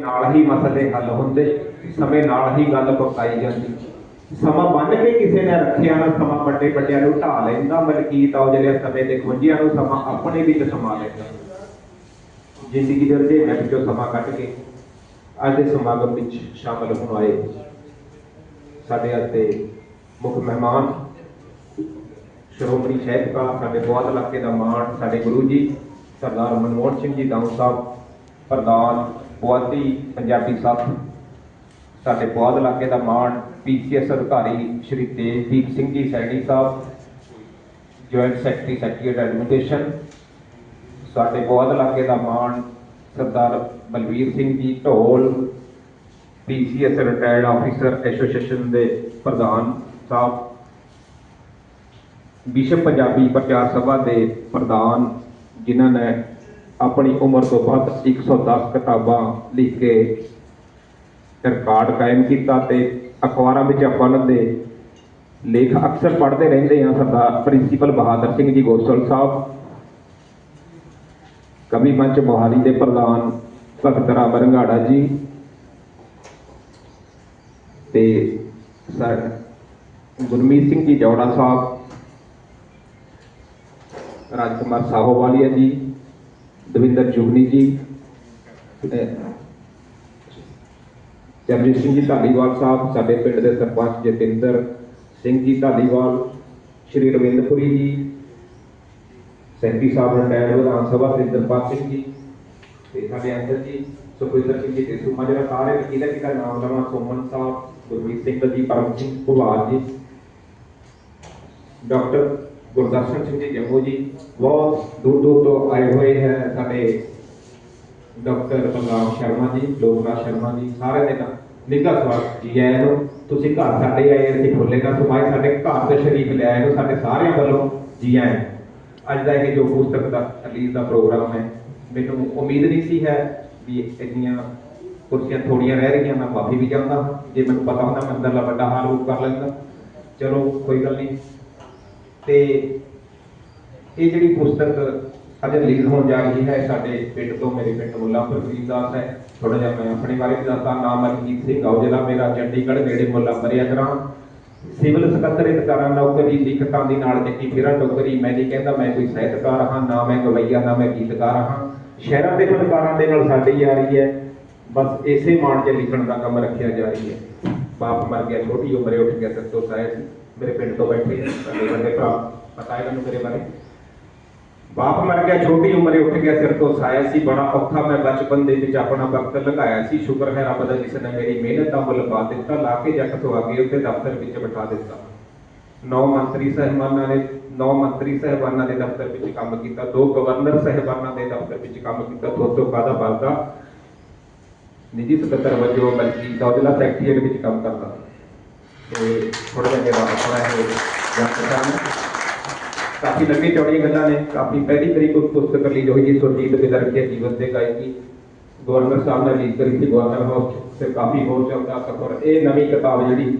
ਨਾਲ ਹੀ ਮਸਲੇ ਹੱਲ ਹੁੰਦੇ, ਸਮੇਂ ਨਾਲ ਹੀ ਗੱਲ ਪਕਾਈ ਜਾਂਦੀ। ਸਮਾਂ ਬੰਨ ਕੇ ਕਿਸੇ ਨੇ ਰੱਖਿਆ ਨਾ, ਸਮਾਂ ਵੱਡੇ ਵੱਡਿਆਂ ਨੂੰ ਢਾ ਲੈਂਦਾ ਮਲਕੀਤ ਆ ਸਮੇਂ ਦੇ ਖੁੰਝਿਆਂ ਨੂੰ ਸਮਾਂ ਆਪਣੇ ਵਿੱਚ ਸਮਾ ਲੈਂਦਾ। ਜ਼ਿੰਦਗੀ ਦੇ ਉੱਤੇ ਮੈਂ ਵਿੱਚੋਂ ਸਮਾਂ ਕੱਢ ਕੇ ਅੱਜ ਦੇ ਸਮਾਗਮ ਵਿੱਚ ਸ਼ਾਮਲ ਹੋਣ ਆਏ ਸਾਡੇ ਅਤੇ ਮੁੱਖ ਮਹਿਮਾਨ, ਸ਼੍ਰੋਮਣੀ ਸਾਹਿਬਕਾਰ, ਸਾਡੇ ਬਹੁਤ ਇਲਾਕੇ ਦਾ ਮਾਣ, ਸਾਡੇ ਗੁਰੂ ਜੀ, ਸਰਦਾਰ ਮਨਮੋਹਨ ਸਿੰਘ ਜੀ ਦਾਊ ਸਾਹਿਬ, ਪ੍ਰਧਾਨ ਪੁਆਧੀ ਪੰਜਾਬੀ ਸੱਥ। ਸਾਡੇ ਬਹੁਤ ਇਲਾਕੇ ਦਾ ਮਾਣ ਪੀਸੀਐਸ ਅਧਿਕਾਰੀ Shri Tejdeep Singh ji Saini Sahib joint secretary secretariat administration ਸਾਡੇ ਬਹੁਤ ਇਲਾਕੇ ਦਾ ਮਾਣ Sardar Balvir Singh ji Dhol, PCS retired officer association ਦੇ ਪ੍ਰਧਾਨ ਸਾਹਿਬ, ਵਿਸ਼ਵ ਪੰਜਾਬੀ ਪ੍ਰਚਾਰ ਸਭਾ ਦੇ ਪ੍ਰਧਾਨ, ਜਿਨ੍ਹਾਂ ਨੇ ਆਪਣੀ ਉਮਰ ਤੋਂ ਵੱਧ 110 ਕਿਤਾਬਾਂ ਲਿਖ ਕੇ ਰਿਕਾਰਡ ਕਾਇਮ ਕੀਤਾ ਤੇ ਅਖਬਾਰਾਂ ਵਿੱਚ ਆਪਾਂ ਉਹਨਾਂ ਦੇ ਲੇਖ ਅਕਸਰ ਪੜ੍ਹਦੇ ਰਹਿੰਦੇ ਹਾਂ, ਸਰਦਾਰ ਪ੍ਰਿੰਸੀਪਲ ਬਹਾਦਰ ਸਿੰਘ ਜੀ ਗੋਸਲ ਸਾਹਿਬ, ਕਵੀ ਮੰਚ ਮੋਹਾਲੀ ਦੇ ਪ੍ਰਧਾਨ ਭਗਤ ਰਾਮ ਰੰਗਾੜਾ ਜੀ ਤੇ ਸਰ ਗੁਰਮੀਤ ਸਿੰਘ ਜੀ ਜੌੜਾ ਸਾਹਿਬ, ਰਾਜਕੁਮਾਰ ਸਾਹੋਵਾਲੀਆ ਜੀ ਦਵਿੰਦਰ ਜੁਗਨੀ ਜੀ ਅਹ ਚਰਨਜੀਤ ਸਿੰਘ ਜੀ ਧਾਲੀਵਾਲ ਸਾਹਿਬ, ਸਾਡੇ ਪਿੰਡ ਦੇ ਸਰਪੰਚ ਜਤਿੰਦਰ ਸਿੰਘ ਜੀ ਧਾਲੀਵਾਲ, ਸ਼੍ਰੀ ਰਵਿੰਦਰਪੁਰੀ ਜੀ, ਸੈਂਪੀ ਸਾਹਿਬ ਰਿਟਾਇਰਡ ਵਿਧਾਨ ਸਭਾ ਸਿੰਦਰਪਾਲ ਸਿੰਘ ਜੀ, ਤੇ ਸਾਡੇ ਅੰਦਰ ਜੀ ਸੁਖਵਿੰਦਰ ਸਿੰਘ ਜੀ ਤੇ ਸੁਮਾ ਜਿਹੜਾ ਸਾਰੇ ਵਕੀਲਾਂ ਜੀ ਦਾ ਨਾਮ ਲਵਾਂ ਸੋਮਨ ਸਾਹਿਬ, ਗੁਰਮੀਤ ਸਿੰਘ ਜੀ ਪਰਮ ਸਿੰਘ ਭੁਵਾਲ ਜੀ, ਡਾਕਟਰ ਗੁਰਦਰਸ਼ਨ ਸਿੰਘ ਜੀ ਜੰਮੂ ਜੀ, ਬਹੁਤ ਦੂਰ ਦੂਰ ਤੋਂ ਆਏ ਹੋਏ ਹੈ ਸਾਡੇ ਡਾਕਟਰ ਬਲਰਾਮ ਸ਼ਰਮਾ ਜੀ ਲੋਕਨਾਥ ਸ਼ਰਮਾ ਜੀ ਸਾਰੇ ਦੇ ਨਾਲ ਨਿੱਘਾ ਸਵਾਗਤ ਜੀ ਆਇਆਂ ਨੂੰ। ਤੁਸੀਂ ਘਰ ਸਾਡੇ ਆਏ, ਅਸੀਂ ਫੁੱਲੇ ਦਾ ਸਮਾਜ ਸਾਡੇ ਘਰ ਦੇ ਸ਼ਰੀਫ ਲੈ ਆਏ ਨੂੰ, ਸਾਡੇ ਸਾਰਿਆਂ ਵੱਲੋਂ ਜੀ ਆਇਆਂ ਅੱਜ ਦਾ ਇਹ ਜੋ ਪੁਸਤਕ ਦਾ ਰਿਲੀਜ਼ ਦਾ ਪ੍ਰੋਗਰਾਮ ਹੈ, ਮੈਨੂੰ ਉਮੀਦ ਨਹੀਂ ਸੀ ਹੈ ਵੀ ਇੰਨੀਆਂ ਕੁਰਸੀਆਂ ਥੋੜੀਆਂ ਰਹਿ ਰਹੀਆਂ, ਮੈਂ ਮਾਫੀ ਵੀ ਚਾਹੁੰਦਾ ਹਾਂ। ਜੇ ਮੈਨੂੰ ਪਤਾ ਹੁੰਦਾ ਮੈਂ ਅੰਦਰਲਾ ਵੱਡਾ ਹਾਲ ਉਹ ਕਰ ਲੈਂਦਾ। ਚਲੋ, ਕੋਈ ਗੱਲ ਨਹੀਂ ਤੇ ਇਹ ਜਿਹੜੀ ਪੁਸਤਕ ਅੱਜ ਰਿਲੀਜ਼ ਹੋਣ ਜਾ ਰਹੀ ਹੈ ਸਾਡੇ ਪਿੰਡ ਤੋਂ, ਮੇਰੇ ਪਿੰਡ ਮੁੱਲਾਂਪੁਰ ਦਾਸ ਹੈ। ਥੋੜਾ ਜਿਹਾ ਮੈਂ ਆਪਣੇ ਬਾਰੇ ਵੀ ਦੱਸਦਾ, ਨਾਮ ਮਲਕੀਤ ਸਿੰਘ ਔਜਲਾ ਮੇਰਾ ਚੰਡੀਗੜ੍ਹ, ਨੇੜੇ ਮੁੱਲਾਂਪੁਰਿਆ ਗ੍ਰਾਂ ਸਿਵਲ ਸਕੱਤਰੇਤ ਕਰਾਂ, ਨੌਕਰੀ ਲਿਖਤਾਂ ਦੀ ਨਾਲ ਚੱਕੀ ਫਿਰਾਂ ਨੌਕਰੀ ਮੈਂ ਨਹੀਂ ਕਹਿੰਦਾ, ਮੈਂ ਕੋਈ ਸਾਹਿਤਕਾਰ ਹਾਂ, ਨਾ ਮੈਂ ਗਵਈਆ, ਨਾ ਮੈਂ ਗੀਤਕਾਰ ਹਾਂ। ਸ਼ਹਿਰਾਂ ਦੇ ਫਨਕਾਰਾਂ ਦੇ ਨਾਲ ਸਾਡੀ ਯਾਰੀ ਹੈ। ਬਸ ਇਸੇ ਮਾਣ 'ਚ ਲਿਖਣ ਦਾ ਕੰਮ ਰੱਖਿਆ ਜਾ ਰਹੀ ਹੈ। ਬਾਪ ਮਰ ਗਿਆ, ਛੋਟੀ ਉਮਰੇ ਉੱਠ ਗਿਆ ਸੱਤੋ ਸਾਹਿਬ ਮੇਰੇ ਪਿੰਡ ਤੋਂ ਬੈਠੇ ਸਾਡੇ ਵੱਡੇ ਭਰਾ, ਪਤਾ ਹੈ ਮੈਨੂੰ ਮੇਰੇ ਬਾਰੇ। ਬਾਪ ਮਰ ਗਿਆ, ਛੋਟੀ ਉਮਰੇ ਉੱਠ ਗਿਆ ਸਿਰ ਤੋਂ ਸਾਇਆ ਸੀ, ਬੜਾ ਔਖਾ ਮੈਂ ਬਚਪਨ ਦੇ ਵਿੱਚ ਆਪਣਾ ਵਕਤ ਲੰਘਾਇਆ ਸੀ। ਸ਼ੁਕਰ ਹੈ ਰੱਬ ਦਾ ਜਿਸ ਨੇ ਮੇਰੀ ਮਿਹਨਤ ਦਾ ਮੁੱਲ ਪਾ ਦਿੱਤਾ, ਲਾ ਕੇ ਜੱਟ ਤੋਂ ਅੱਗੇ ਉੱਤੇ ਦਫ਼ਤਰ ਵਿੱਚ ਬਿਠਾ ਦਿੱਤਾ। ਨੌ ਮੰਤਰੀ ਸਹਿਬਾਨਾਂ ਨੇ, ਨੌ ਮੰਤਰੀ ਸਹਿਬਾਨਾਂ ਦੇ ਦਫ਼ਤਰ ਵਿੱਚ ਕੰਮ ਕੀਤਾ, ਦੋ ਗਵਰਨਰ ਸਹਿਬਾਨਾਂ ਦੇ ਦਫ਼ਤਰ ਵਿੱਚ ਕੰਮ ਕੀਤਾ ਦੋ ਤੋਂ ਕਾਦਾ ਬਲਦਾ ਨਿੱਜੀ ਸਕੱਤਰ ਵਜੋਂ ਬਲਕਿ ਦੌਜਲਾ ਸੈਕਟਰੀਏਟ ਵਿੱਚ ਕੰਮ ਕਰਦਾ। ਤੇ ਥੋੜਾ ਜਿਹਾ ਮੇਰਾ ਆਪਣਾ ਇਹ ਜਾਣਕਾਰੀ ਕਾਫੀ ਲੰਬੀ ਚੌੜੀਆਂ ਗੱਲਾਂ ਨੇ, ਕਾਫੀ ਪਹਿਲੀ ਤਰੀਕ ਨੂੰ ਪੁਸਤਕ ਰਿਲੀਜ਼ ਹੋਈ ਜੀ, ਸੁਰਜੀਤ ਬਿਦਰ ਕੇ ਜੀਵਨ ਤੇ ਗਾਇਕੀ। ਗਵਰਨਰ ਸਾਹਿਬ ਨੇ ਰਿਲੀਜ਼ ਕਰੀ ਸੀ, ਗਵਰਨਰ ਹਾਊਸ ਤੇ ਕਾਫੀ ਹੋਰ ਚੱਲਦਾ ਸਫਰ ਇਹ ਨਵੀਂ ਕਿਤਾਬ ਜਿਹੜੀ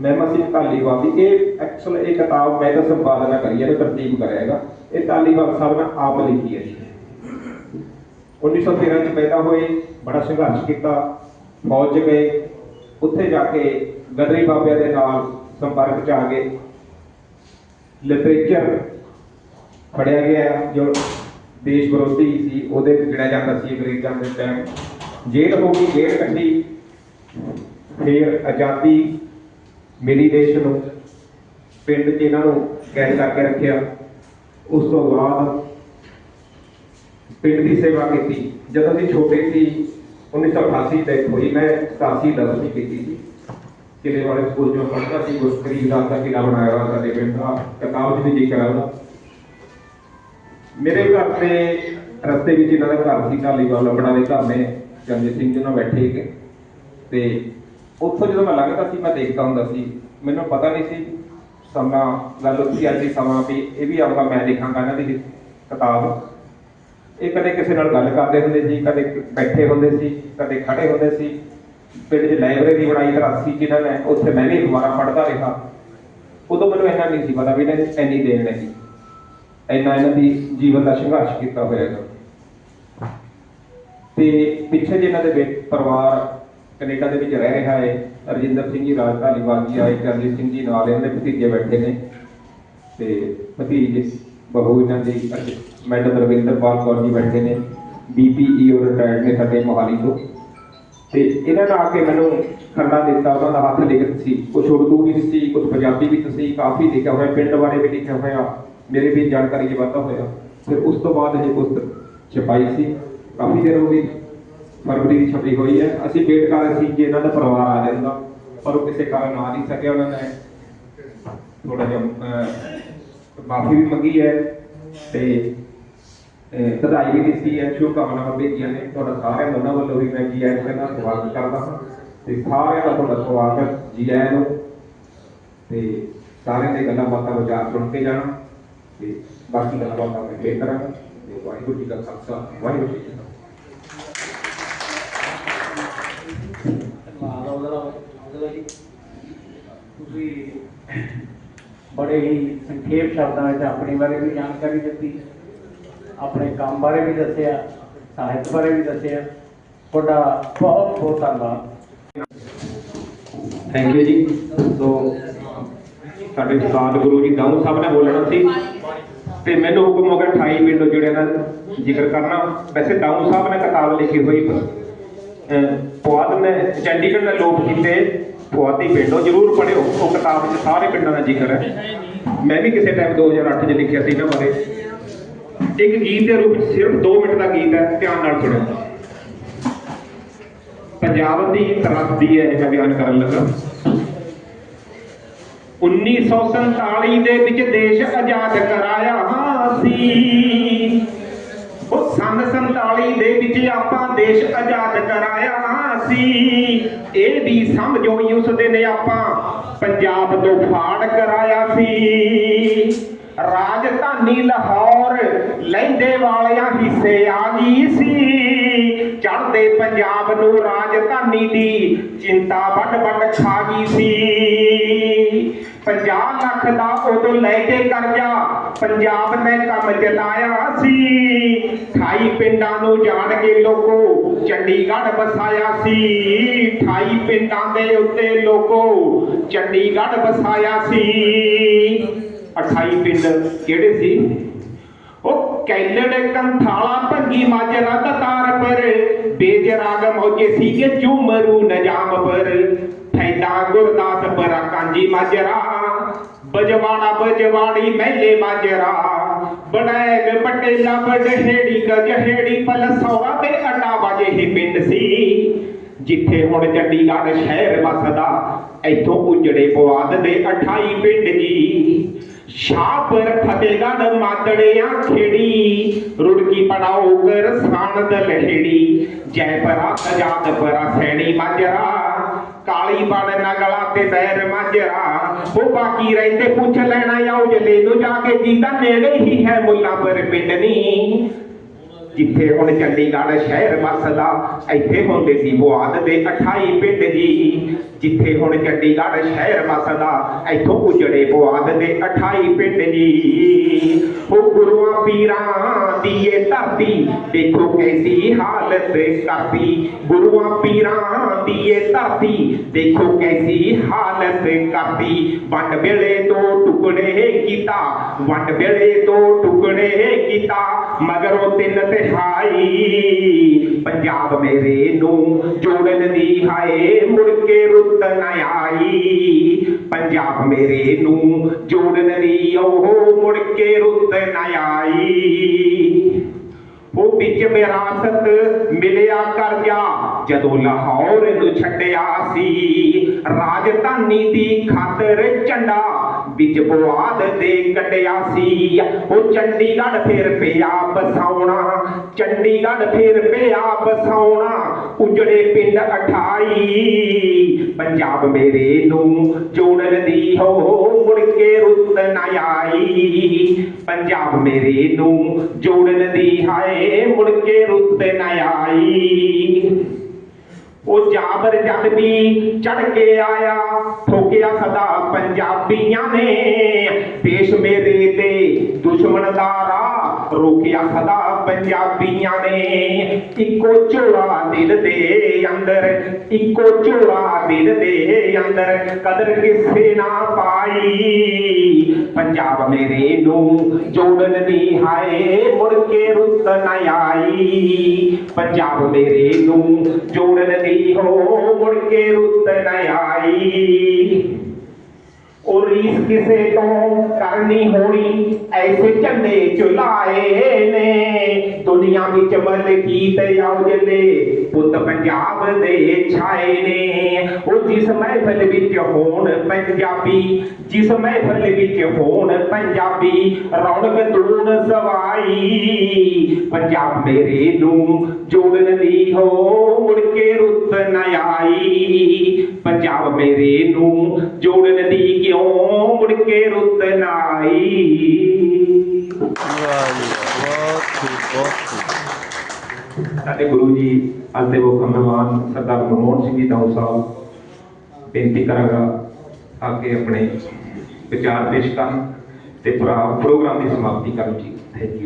ਮਹਿਮਾ ਸਿੰਘ ਧਾਲੀਵਾਲ ਦੀ, ਇਹ ਐਕਚੁਅਲ ਇਹ ਕਿਤਾਬ ਮੈਂ ਤਾਂ ਸੰਪਾਦਨਾ ਕਰੀ ਹੈ ਤੇ ਤਰਤੀਬ ਕਰਿਆਗਾ। ਇਹ ਧਾਲੀਵਾਲ ਸਾਹਿਬ ਨੇ ਆਪ ਲਿਖੀ ਹੈ ਜੀ। 1913 ਚ ਪੈਦਾ ਹੋਏ ਬੜਾ ਸੰਘਰਸ਼ ਕੀਤਾ। ਫੌਜ ਗਏ। ਉੱਥੇ ਜਾ ਕੇ ਗਦਰੀ ਬਾਬਿਆਂ ਦੇ ਨਾਲ ਸੰਪਰਕ 'ਚ ਆ ਗਏ। ਲਿਟਰੇਚਰ ਫੜਿਆ ਗਿਆ ਜੋ ਦੇਸ਼ ਵਿਰੋਧੀ ਸੀ, ਉਹਦੇ ਵਿੱਚ ਗਿਣਿਆ ਜਾਂਦਾ ਸੀ ਅੰਗਰੇਜ਼ਾਂ ਦੇ ਟਾਈਮ ਜੇਲ੍ਹ ਹੋ ਗਈ, ਜੇਲ੍ਹ ਕੱਢੀ। ਫਿਰ ਆਜ਼ਾਦੀ ਮਿਲੀ ਦੇਸ਼ ਨੂੰ। ਪਿੰਡ 'ਚ ਇਹਨਾਂ ਨੂੰ ਕੈਦ ਕਰਕੇ ਰੱਖਿਆ। ਉਸ ਤੋਂ ਬਾਅਦ ਪਿੰਡ ਦੀ ਸੇਵਾ ਕੀਤੀ। ਜਦੋਂ ਅਸੀਂ ਛੋਟੇ ਸੀ 1988 ਡੈਥ ਹੋਈ, ਮੈਂ 87 ਦਸਵੀਂ ਕੀਤੀ ਸੀ। ਕਿਲੇ ਵਾਲੇ ਸਕੂਲ ਜੋ ਪੜ੍ਹਦਾ ਸੀ ਗੁਰਕਰੀ ਦਾ ਦਾ ਕਿਲਾ ਬਣਾਇਆ ਹੋਇਆ ਸਾਡੇ ਪਿੰਡ ਦਾ, ਕਿਤਾਬ 'ਚ ਵੀ ਜ਼ਿਕਰ ਮੇਰੇ ਘਰ ਦੇ ਰਸਤੇ ਵਿੱਚ ਇਹਨਾਂ ਦਾ ਘਰ ਸੀ ਢਾਲੀਵਾਲ ਲੰਬੜਾ ਦੇ ਘਰ ਨੇ ਚੰਦਜੀਤ ਸਿੰਘ ਜੀ ਨਾਲ ਬੈਠੇ ਕੇ ਤੇ ਉੱਥੋਂ ਜਦੋਂ ਮੈਂ ਲੰਘਦਾ ਸੀ, ਮੈਂ ਦੇਖਦਾ ਹੁੰਦਾ ਸੀ, ਮੈਨੂੰ ਪਤਾ ਨਹੀਂ ਸੀ ਸਮਾਂ, ਗੱਲ ਉੱਥੇ ਅੱਜ ਸਮਾਂ ਵੀ ਇਹ ਵੀ ਆਊਗਾ ਮੈਂ ਲਿਖਾਂਗਾ ਇਹਨਾਂ ਦੀ ਕਿਤਾਬ। ਇਹ ਕਦੇ ਕਿਸੇ ਨਾਲ ਗੱਲ ਕਰਦੇ ਹੁੰਦੇ ਸੀ, ਕਦੇ ਬੈਠੇ ਹੁੰਦੇ ਸੀ, ਕਦੇ ਖੜੇ ਹੁੰਦੇ ਸੀ। ਪਿੰਡ 'ਚ ਲਾਇਬ੍ਰੇਰੀ ਬਣਾਈ 83 ਜਿਹਨਾਂ ਨੇ ਉੱਥੇ ਮੈਂ ਵੀ ਅਖਬਾਰਾਂ ਪੜ੍ਹਦਾ ਰਿਹਾ। ਉਦੋਂ ਮੈਨੂੰ ਇੰਨਾ ਨਹੀਂ ਸੀ ਪਤਾ ਵੀ ਇਹਨਾਂ ਦੀ ਇੰਨੀ ਦੇਣ ਨਹੀਂ ਇੰਨਾ ਇਹਨਾਂ ਦੀ ਜੀਵਨ ਦਾ ਸੰਘਰਸ਼ ਕੀਤਾ ਹੋਇਆ ਹੈ ਤੇ ਪਿੱਛੇ ਜਿਹੇ ਇਹਨਾਂ ਦੇ ਪਰਿਵਾਰ ਕੈਨੇਡਾ ਦੇ ਵਿੱਚ ਰਹਿ ਰਿਹਾ ਹੈ। ਰਜਿੰਦਰ ਸਿੰਘ ਜੀ ਰਾਜਧਾਨੀ ਵਾਜੀ ਆਏ, ਚਰਨਜੀਤ ਸਿੰਘ ਜੀ ਨਾਲ ਇਹਨਾਂ ਦੇ ਭਤੀਜੇ ਬੈਠੇ ਨੇ। ਤੇ ਭਤੀਜੇ ਬਹੂ ਇਹਨਾਂ ਦੀ ਅੱਜ ਮੈਡਮ ਰਵਿੰਦਰਪਾਲ ਕੌਰ ਜੀ ਬੈਠੇ ਨੇ ਬੀਪੀਈਓ ਰਿਟਾਇਰਡ ਨੇ ਸਾਡੇ ਮੋਹਾਲੀ ਤੋਂ। ਤੇ ਇਹਨਾਂ ਨੇ ਆ ਕੇ ਮੈਨੂੰ ਖੰਡਾ ਦਿੱਤਾ, ਉਹਨਾਂ ਦਾ ਹੱਥ ਲਿਖਤ ਸੀ। ਕੁਝ ਉਰਦੂ ਵੀ ਸੀ ਕੁਝ ਪੰਜਾਬੀ ਵੀ ਸੀ ਕਾਫੀ ਲਿਖਿਆ ਹੋਇਆ, ਪਿੰਡ ਬਾਰੇ ਵੀ ਲਿਖਿਆ ਹੋਇਆ, ਮੇਰੇ ਵੀ ਜਾਣਕਾਰੀ 'ਚ ਵਾਧਾ ਹੋਇਆ। ਫਿਰ ਉਸ ਤੋਂ ਬਾਅਦ ਇਹ ਪੁਸਤਕ ਛਪਾਈ ਸੀ। ਕਾਫੀ ਦੇਰ ਹੋ ਗਈ, ਫਰਵਰੀ ਦੀ ਛਪੀ ਹੋਈ ਹੈ। ਅਸੀਂ ਵੇਟ ਕਰ ਰਹੇ ਸੀ ਕਿ ਇਹਨਾਂ ਦਾ ਪਰਿਵਾਰ ਆ ਜਾਂਦਾ ਪਰ ਉਹ ਕਿਸੇ ਕਾਰਨ ਆ ਨਹੀਂ ਸਕਿਆ ਉਹਨਾਂ ਨੇ। ਥੋੜਾ ਜਿਹਾ ਮਾਫੀ ਵੀ ਮੰਗੀ ਹੈ ਤੇ ਵਧਾਈ ਵੀ ਦਿੱਤੀ ਹੈ, ਸ਼ੁਭਕਾਮਨਾਵਾਂ ਭੇਜੀਆਂ ਨੇ। ਤੁਹਾਡਾ ਸਾਰਿਆਂ ਦਾ ਉਹਨਾਂ ਵੱਲੋਂ ਵੀ ਮੈਂ ਜੀ ਆਇਆਂ ਦਾ ਸਵਾਗਤ ਕਰਦਾ ਹਾਂ। ਤੇ ਸਾਰਿਆਂ ਦਾ ਤੁਹਾਡਾ ਸਵਾਗਤ ਜੀ ਆਇਆਂ ਨੂੰ ਤੇ ਸਾਰਿਆਂ ਦੇ ਗੱਲਾਂ ਬਾਤਾਂ ਵਿਚਾਰ ਸੁਣ ਕੇ ਜਾਣਾ। ਤੇ ਬਾਕੀ ਗੱਲਾਂ ਬਾਤਾਂ ਮੈਂ ਫੇਰ ਕਰਾਂਗਾ। ਤੇ ਵਾਹਿਗੁਰੂ ਜੀ ਦਾ ਖਾਲਸਾ, ਵਾਹਿਗੁਰੂ ਜੀ ਕੀ ਧੰਨਵਾਦ ਉਹਦਾ ਉਹਦਾ ਜੀ। ਤੁਸੀਂ ਬੜੇ ਹੀ ਸੰਖੇਪ ਸ਼ਬਦਾਂ ਵਿੱਚ ਆਪਣੀ ਬਾਰੇ ਵੀ ਜਾਣਕਾਰੀ ਦਿੱਤੀ। ਆਪਣੇ ਕੰਮ ਬਾਰੇ ਵੀ ਦੱਸਿਆ, ਸਾਹਿਤ ਬਾਰੇ ਵੀ ਦੱਸਿਆ। ਤੁਹਾਡਾ ਬਹੁਤ ਬਹੁਤ ਧੰਨਵਾਦ। ਥੈਂਕ ਯੂ ਜੀ। ਸੋ, ਸਾਡੇ ਉਸਤਾਦ ਗੁਰੂ ਜੀ ਦਾਊ ਸਾਹਿਬ ਨੇ ਬੋਲਣਾ ਸੀ ਤੇ ਮੈਨੂੰ ਹੁਕਮ ਹੋ ਗਿਆ 28 ਪਿੰਡ ਜਿਹੜੇ ਦਾ ਜ਼ਿਕਰ ਕਰਨਾ। ਵੈਸੇ ਦਾਊ ਸਾਹਿਬ ਨੇ ਕਿਤਾਬ ਲਿਖੀ ਹੋਈ, ਅਹ, ਪੁਆਧ ਨੇ ਚੰਡੀਗੜ੍ਹ ਨੇ ਲੋਕ ਕੀਤੇ। ਪੁਆਧੀ ਪਿੰਡੋਂ ਜਰੂਰ ਪੜਿਓ ਉਹ ਕਿਤਾਬ 'ਚ ਸਾਰੇ ਪਿੰਡਾਂ ਦਾ ਜ਼ਿਕਰ ਹੈ। ਮੈਂ ਵੀ ਕਿਸੇ ਟਾਈਮ 2008 'ਚ ਲਿਖਿਆ ਸੀ ਇਹਨਾਂ ਬਾਰੇ। ਇੱਕ ਗੀਤ ਦੇ ਰੂਪ ਸਿਰਫ 2 ਮਿੰਟ ਦਾ ਗੀਤ ਹੈ, ਧਿਆਨ ਨਾਲ ਸੁਣਿਓ। ਪੰਜਾਬ ਦੀ ਤਰਾਸਦੀ ਹੈ, ਇਹ ਬਿਆਨ ਕਰਨ ਲੱਗਾ। 1947 ਦੇ ਵਿੱਚ ਦੇਸ਼ ਆਜ਼ਾਦ ਕਰਾਇਆ ਸੀ। ਉਹ ਸੰਨ 47 ਦੇ ਵਿੱਚ ਆਪਾਂ ਦੇਸ਼ ਆਜ਼ਾਦ ਕਰਾਇਆ ਸੀ। ਇਹ ਵੀ ਸਮਝੋ ਉਸ ਦਿਨ ਆਪਾਂ ਪੰਜਾਬ ਤੋਂ ਫਾੜ ਕਰਾਇਆ ਸੀ। ਰਾਜਧਾਨੀ ਲਾਹੌਰ ਲੈਂਦੇ ਵਾਲਿਆਂ ਹਿੱਸੇ ਆ ਗਈ ਸੀ। ਚੜਦੇ ਪੰਜਾਬ ਨੂੰ ਰਾਜਧਾਨੀ ਦੀ ਚਿੰਤਾ ਵੱਡ ਵੱਡ ਛਾ ਗਈ ਸੀ। 50 ਲੱਖ ਦਾ ਉਦੋਂ ਲੈ ਕੇ ਕਰਜ਼ਾ। ਪੰਜਾਬ ਨੇ ਕੰਮ ਚਲਾਇਆ ਸੀ। 28 ਪਿੰਡਾਂ ਨੂੰ ਜਾਣ ਕੇ ਲੋਕੋ ਚੰਡੀਗੜ੍ਹ ਵਸਾਇਆ ਸੀ। 28 ਪਿੰਡਾਂ ਦੇ ਉੱਤੇ ਲੋਕੋ ਚੰਡੀਗੜ੍ਹ ਵਸਾਇਆ ਸੀ। 28 ਪਿੰਡ ਕਿਹੜੇ ਸੀ? ਉਹ ਕੈਲੜ ਕੰਥਾਲਾ ਭੰਗੀ ਮਾਜਰਾ ਦਤਾਰ ਪਰ। ਬੇਜਰਾਗ ਮੌਜੇ ਸੀਗੇ ਝੂਮਰੂ ਨਜਾਮ ਪਰ। ਥੈਦਾ ਗੁਰਦਾਸ ਪਰਾ ਕਾਂਜੀ ਮਾਜਰਾ। ਬਜਵਾੜਾ ਬਜਵਾੜੀ ਮਹਿਲੇ ਮਾਜਰਾ ਬੜੈਗ ਪਟੇਲਾ ਬੜਹੇੜੀ ਗਜਹੇੜੀ ਪਲਸੌਰਾ ਤੇ ਅਟਾ ਵਾਜੇ ਪਿੰਡ ਸੀ। ਜਿੱਥੇ ਹੁਣ ਚੰਡੀਗੜ੍ਹ ਸ਼ਹਿਰ ਵਸਦਾ, ਇੱਥੋਂ ਉਜੜੇ ਪਵਾਦ ਦੇ 28 ਪਿੰਡ ਜੀ। ਸ਼ਾਹਪੁਰ, ਫਤਿਹਗੜ੍ਹ, ਮਾਦੜਿਆਂ, ਖੇੜੀ, ਰੁੜਕੀ ਪੜਾਓ ਕਰ ਦਲਹੇੜੀ ਜੈਪਰਾ ਆਜ਼ਾਦਪੁਰਾ ਸੈਣੀ ਮਾਜਰਾ। ਕਾਲੀ ਬੜ ਗਲਾ ਤੇ ਬੈਰ ਮਾਜਰਾ। ਉਹ ਬਾਕੀ ਰਹਿੰਦੇ ਪੁੱਛ ਲੈਣਾ ਆਓ ਜਲੇ ਨੂੰ ਜਾ ਕੇ ਜੀਦਾ ਨੇੜੇ ਹੀ ਹੈ ਮੁੱਲਾਪੁਰ ਪਿੰਡ ਨੀ। ਜਿੱਥੇ ਹੁਣ ਚੰਡੀਗੜ੍ਹ ਸ਼ਹਿਰ ਵਸਦਾ, ਇੱਥੇ ਹੁੰਦੇ ਸੀ ਬੁਆਦ ਦੇ 28 ਪਿੰਡ ਜੀ। ਜਿੱਥੇ ਹੁਣ ਚੰਡੀਗੜ੍ਹ ਸ਼ਹਿਰ ਵਸਦਾ, ਇੱਥੋਂ ਉਜੜੇ ਬੁਆਦ ਦੇ 28 ਪਿੰਡ ਜੀ। ਉਹ ਗੁਰੂਆਂ ਪੀਰਾਂ ਦੀ ਇਹ ਧਰਤੀ, ਦੇਖੋ ਕੈਸੀ ਹਾਲਤ ਕਰਤੀ। ਗੁਰੂਆਂ ਪੀਰਾਂ ਦੀ ਇਹ ਧਰਤੀ, ਦੇਖੋ ਕੈਸੀ ਹਾਲਤ ਕਰਤੀ। ਵੰਡ ਵੇਲੇ ਤੋਂ ਟੁਕੜੇ ਕੀਤਾ, ਵੰਡ ਵੇਲੇ ਤੋਂ ਟੁਕੜੇ ਕੀਤਾ। ਮਗਰੋਂ ਤਿੰਨ ਤਿਹਾਈ ਪੰਜਾਬ ਮੇਰੇ ਨੂੰ ਜੋੜਨ ਦੀ ਹਾਏ, ਮੁੜ ਕੇ ਰੁੱਤ ਨਾ ਆਈ। ਪੰਜਾਬ ਮੇਰੇ ਨੂੰ ਜੋੜਨ ਦੀ ਉਹ ਮੁੜ ਕੇ ਰੁੱਤ ਨਾ ਆਈ। ਉਹ ਵਿੱਚ ਵਿਰਾਸਤ ਮਿਲਿਆ ਕਰਜ਼ਾ ਜਦੋਂ ਲਾਹੌਰ ਨੂੰ ਛੱਡਿਆ ਸੀ। ਰਾਜਧਾਨੀ ਦੀ ਖਾਤਰ ਝੰਡਾ ਵਿੱਚ ਬੁਆਦ ਦੇ ਕੱਢਿਆ ਸੀ ਉਹ ਚੰਡੀਗੜ੍ਹ ਫੇਰ ਪਿਆ ਬਸਾਉਣਾ ਚੰਡੀਗੜ੍ਹ ਫੇਰ ਪਿਆ ਬਸਾਉਣਾ ਉਜੜੇ ਪਿੰਡ 28 ਪੰਜਾਬ ਮੇਰੇ ਨੂੰ ਜੋੜਨ ਦੀ ਹੋ, ਮੁੜ ਕੇ ਰੁੱਤ ਨਾ ਆਈ। ਪੰਜਾਬ ਮੇਰੇ ਨੂੰ ਜੋੜਨ ਦੀ ਹਾਏ, ਮੁੜ ਕੇ ਰੁੱਤ ਨਾ ਆਈ। ਉਹ ਜਾਬਰ ਚੜ ਕੇ ਆਇਆ, ਠੋਕਿਆ ਸਦਾ ਪੰਜਾਬੀਆਂ ਨੇ। ਦੇਸ਼ ਮੇਰੇ ਤੇ ਦੁਸ਼ਮਣ ਦਾ ਰਾਹ ਰੋਕਿਆ ਸਦਾ ਪੰਜਾਬੀਆਂ ਨੇ। ਇੱਕੋ ਝੋਲਾ ਦਿਲ ਦੇ ਅੰਦਰ, ਇੱਕੋ ਝੋਲਾ ਦਿਲ ਦੇ ਅੰਦਰ, ਕਦਰ ਕਿਸੇ ਨਾ ਪਾਈ। ਪੰਜਾਬ ਮੇਰੇ ਨੂੰ ਜੋੜਨ ਦੀ ਹਾਏ ਮੁੜ ਕੇ ਰੁੱਤ ਨਾ ਆਈ ਪੰਜਾਬ ਮੇਰੇ ਨੂੰ ਜੋੜਨ ਦੀ ਹੋ ਮੁੜ ਕੇ ਰੁੱਤ ਨਾ ਆਈ ਉਹ ਰੀਸ ਕਿਸੇ ਤੋਂ ਕਰਨੀ ਹੋਣੀ ਐਸੇ ਝੰਡੇ ਚੁਲਾਏ ਨੇ ਦੁਨੀਆ ਵਿੱਚ ਮਲਕੀਤ ਔਜਲੇ ਪੁੱਤ ਪੰਜਾਬ ਦੇ ਛਾਏ ਨੇ। ਉਹ ਜਿਸ ਮਹਿਫਲ ਵਿੱਚ ਹੋਣ ਪੰਜਾਬੀ ਜਿਸ ਮਹਿਫਲ ਵਿੱਚ ਹੋਣ ਪੰਜਾਬੀ ਰੌਣਕ ਦੂਣ ਸਵਾਈ। ਪੰਜਾਬ ਮੇਰੇ ਨੂੰ ਜੋੜਨ ਦੀ ਹੋ ਮੁੜ ਕੇ ਰੁੱਤ ਨਾ ਆਈ। ਪੰਜਾਬ ਮੇਰੇ ਨੂੰ ਜੋੜਨ ਦੀ ਕਿਉਂ ਮੁੜ ਕੇ ਰੁੱਤ ਨਾ ਆਈ। ਵਾਹ ਵਾਹ, ਬਹੁਤ ਬਹੁਤ ਸਾਡੇ ਗੁਰੂ ਜੀ, ਅੱਜ ਦੇ ਮੁੱਖ ਮਹਿਮਾਨ ਸਰਦਾਰ ਮਨਮੋਹਨ ਸਿੰਘ ਜੀ ਦਾਊ ਸਾਹਿਬ ਬੇਨਤੀ ਕਰਾਂਗਾ ਅੱਗੇ ਆਪਣੇ ਵਿਚਾਰ ਪੇਸ਼ ਕਰਨ ਤੇ ਪ੍ਰੋਗਰਾਮ ਦੀ ਸਮਾਪਤੀ ਕਰਨ ਜੀ। Thank you